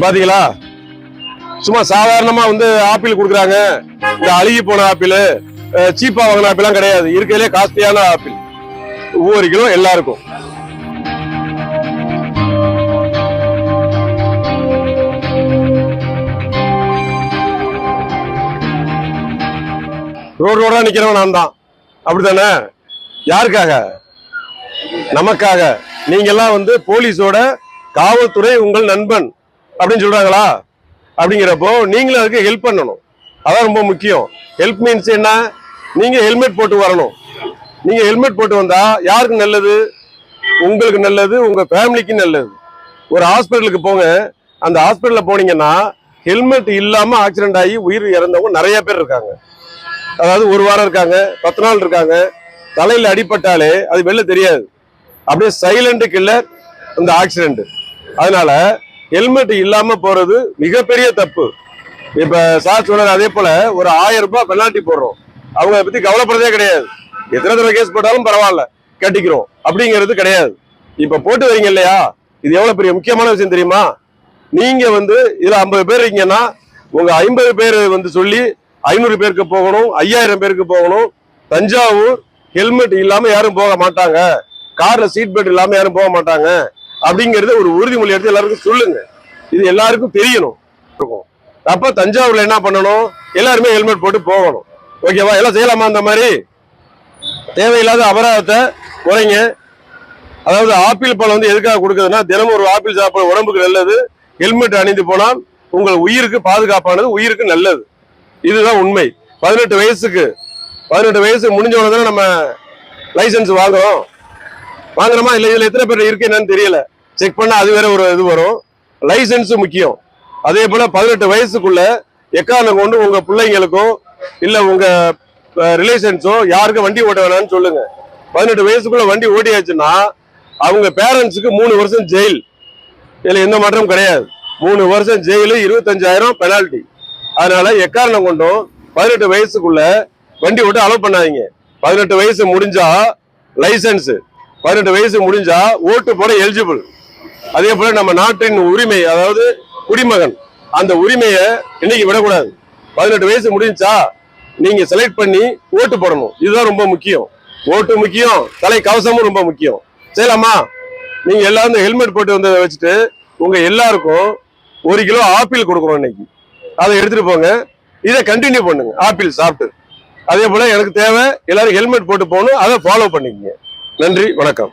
பாத்தீங்களா? சும்மா சாதாரணமா வந்து ஆப்பிள் கொடுக்குறாங்க. இந்த அழுகி போன ஆப்பிள் சீப்பா வாங்கின ஆப்பிள்லாம் கிடையாது. இருக்கிறதுலே காஸ்ட்லியான ஆப்பிள். ஒவ்வொரு கிலோ எல்லாருக்கும். ரோடு ரோடா நிக்கிறவன் நான் தான். அப்படித்தானே? யாருக்காக? நமக்காக. நீங்க எல்லாம் வந்து போலீஸோட காவல்துறை உங்கள் நண்பன். அப்படின்னு சொல்றாங்களா? அப்படிங்கிறப்போ நீங்களும் அதுக்கு ஹெல்ப் பண்ணணும். அதான் ரொம்ப முக்கியம். ஹெல்ப் மீன்ஸ் என்ன? நீங்க ஹெல்மெட் போட்டு வரணும். நீங்க ஹெல்மெட் போட்டு வந்தா யாருக்கு நல்லது? உங்களுக்கு நல்லது உங்க ஃபேமிலிக்கு நல்லது. ஒரு ஹாஸ்பிட்டலுக்கு போங்க. அந்த ஹாஸ்பிட்டலில் போனீங்கன்னா ஹெல்மெட் இல்லாம ஆக்சிடென்ட் ஆகி உயிர் இறந்தவங்க நிறைய பேர் இருக்காங்க. அதாவது ஒரு வாரம் இருக்காங்க பத்து நாள் இருக்காங்க. தலையில் அடிபட்டாலே அது வெளில தெரியாது. அப்படியே சைலண்ட் கில்லர் இந்த ஆக்சிடென்ட் அதனால ஹெல்மெட் இல்லாம போறது மிகப்பெரிய தப்பு. இப்ப சார் சொன்னது அதே போல ஒரு ஆயிரம் ரூபாய் பெனால்ட்டி போடுறோம். அவங்க பத்தி கவலைப்படுறதே கிடையாது. எத்தனை தடவை கேஸ் போட்டாலும் பரவாயில்ல கட்டிக்கிறோம். அப்படிங்கிறது கிடையாது. இப்ப போட்டு வரீங்க இல்லையா? இது எவ்வளவு பெரிய முக்கியமான விஷயம் தெரியுமா? நீங்க வந்து இதுல ஐம்பது பேர் இருக்கீங்கன்னா உங்க ஐம்பது பேர் வந்து சொல்லி ஐநூறு பேருக்கு போகணும் ஐயாயிரம் பேருக்கு போகணும். தஞ்சாவூர் ஹெல்மெட் இல்லாம யாரும் போக மாட்டாங்க. கார்ல சீட் பெல்ட் இல்லாம யாரும் போக மாட்டாங்க. அப்படிங்கறத ஒரு உறுதிமொழி எடுத்து எல்லாருக்கும் சொல்லுங்க. இது எல்லாருக்கும் தெரியணும். இருக்கும். அப்ப தஞ்சாவூர்ல என்ன பண்ணணும்? எல்லாருமே ஹெல்மெட் போட்டு போகணும். ஓகேவா எல்லாம் செய்யலாமா அந்த மாதிரி? தேவையில்லாத அபராதத்தை குறைங்க. அதாவது ஆப்பிள் பழம் வந்து எதுக்காக கொடுக்குதுன்னா தினமும் ஒரு ஆப்பிள் சாப்பிட உடம்புக்கு நல்லது. ஹெல்மெட் அணிந்து போனால் உங்கள் உயிருக்கு பாதுகாப்பானது உயிருக்கு நல்லது. இதுதான் உண்மை. பதினெட்டு வயசுக்கு பதினெட்டு வயசு முடிஞ்ச உடனே நம்ம லைசன்ஸ் வாங்குறோம்? வாங்குறோமா இல்லை இதில் எத்தனை பேர் இருக்கு என்னன்னு தெரியல. செக் பண்ணா அது வேற ஒரு இது வரும். லைசன்ஸ் முக்கியம். அதே போல பதினெட்டு வயசுக்குள்ள எக்காரணம் கொண்டு உங்க பிள்ளைங்களுக்கும் இல்ல உங்க ரிலேஷன்ஸோ யாருக்கும் வண்டி ஓட்ட வேணாம்னு சொல்லுங்க. பதினெட்டு வயசுக்குள்ள வண்டி ஓட்டியாச்சுன்னா அவங்க பேரண்ட்ஸுக்கு மூணு வருஷம் ஜெயில் இதுல எந்த மாற்றமும் கிடையாது. மூணு வருஷம் ஜெயிலு இருபத்தஞ்சாயிரம் பெனால்ட்டி அதனால எக்காரணம் கொண்டும் பதினெட்டு வயசுக்குள்ள வண்டி ஓட்ட அலோவ் பண்ணாதீங்க. பதினெட்டு வயசு முடிஞ்சா லைசன்ஸ் பதினெட்டு வயசு முடிஞ்சா ஓட்டு போட எலிஜிபிள் அதே போல நம்ம நாட்டின் உரிமை அதாவது குடிமகன் அந்த உரிமையை இன்னைக்கு விடக்கூடாது. பதினெட்டு வயசு முடிஞ்சா நீங்க செலக்ட் பண்ணி ஓட்டு போடணும். இதுதான் ரொம்ப முக்கியம். ஓட்டு முக்கியம் தலை கவசமும் ரொம்ப முக்கியம். சரிலாமா நீங்க எல்லாரும் ஹெல்மெட் போட்டு வந்ததை வச்சுட்டு உங்க எல்லாருக்கும் ஒரு கிலோ ஆப்பிள் கொடுக்குறோம் இன்னைக்கு. அதை எடுத்துட்டு போங்க. இதை கண்டினியூ பண்ணுங்க. ஆப்பிள் சாப்பிட்டு. அதே போல எனக்கு தேவை எல்லாரும் ஹெல்மெட் போட்டு போகணும். அதை ஃபாலோ பண்ணிக்கங்க. நன்றி வணக்கம்.